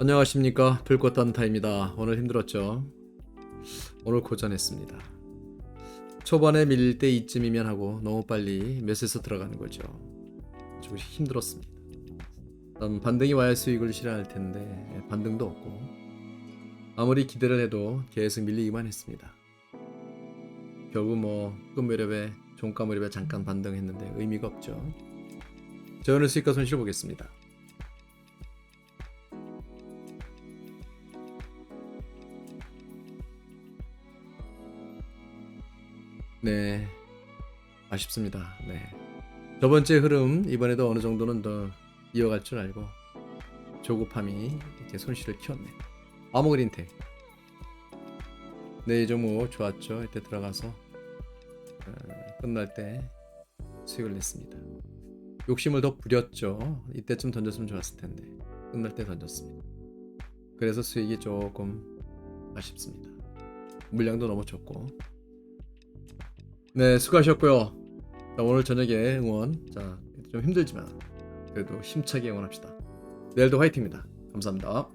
안녕하십니까 불꽃 단타입니다. 오늘 힘들었죠? 오늘 고전했습니다. 초반에 밀릴 때 이쯤이면 하고 너무 빨리 몇에서 들어가는 거죠. 조금씩 힘들었습니다. 난 반등이 와야 수익을 실현할 텐데 반등도 없고 아무리 기대를 해도 계속 밀리기만 했습니다. 결국 뭐 끝무렵에 종가 무렵에 잠깐 반등했는데 의미가 없죠. 자 오늘 수익과 손실 보겠습니다. 네, 아쉽습니다. 네. 저번 주의 흐름 이번에도 어느 정도는 더 이어갈 줄 알고 조급함이 이렇게 손실을 키웠네. 아모그린텍. 네, 이 종목 좋았죠. 이때 들어가서 어, 끝날 때 수익을 냈습니다. 욕심을 더 부렸죠. 이때쯤 던졌으면 좋았을 텐데 끝날 때 던졌습니다. 그래서 수익이 조금 아쉽습니다. 물량도 너무 적고 네, 수고하셨고요. 자, 오늘 저녁에 응원. 자, 좀 힘들지만 그래도 힘차게 응원합시다. 내일도 화이팅입니다. 감사합니다.